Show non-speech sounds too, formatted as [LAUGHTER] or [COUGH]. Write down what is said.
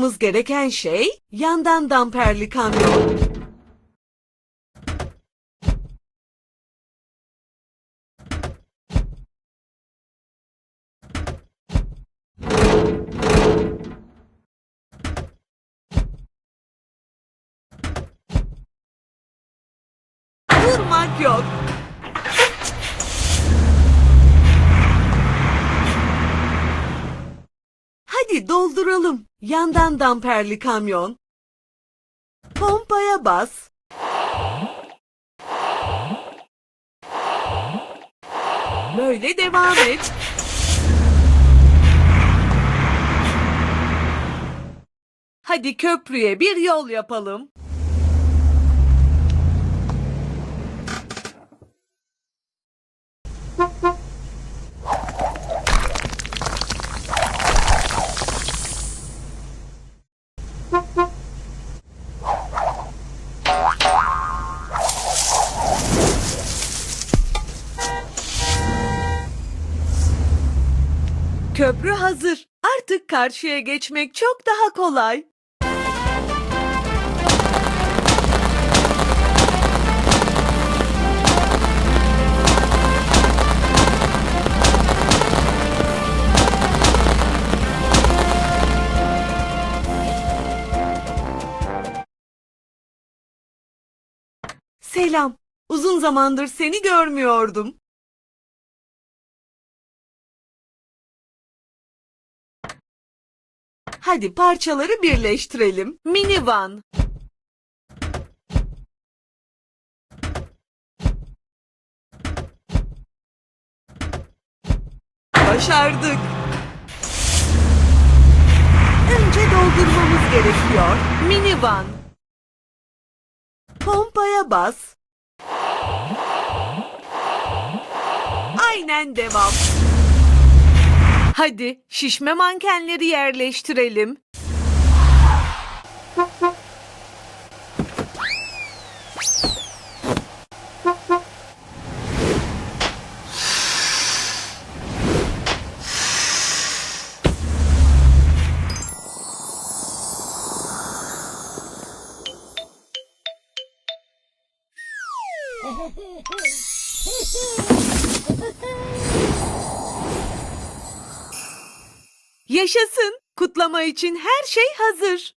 Yapmamız gereken şey yandan damperli kamyon. Durmak yok. Hadi dolduralım. Yandan damperli kamyon. Pompaya bas. Böyle devam et. Hadi köprüye bir yol yapalım. Köprü hazır. Artık karşıya geçmek çok daha kolay. Selam. Uzun zamandır seni görmüyordum. Hadi parçaları birleştirelim. Minivan. Başardık. Önce doldurmamız gerekiyor. Minivan. Pompaya bas. Aynen devam. Hadi şişme mankenleri yerleştirelim. [LAUGHS] Yaşasın. Kutlama için her şey hazır.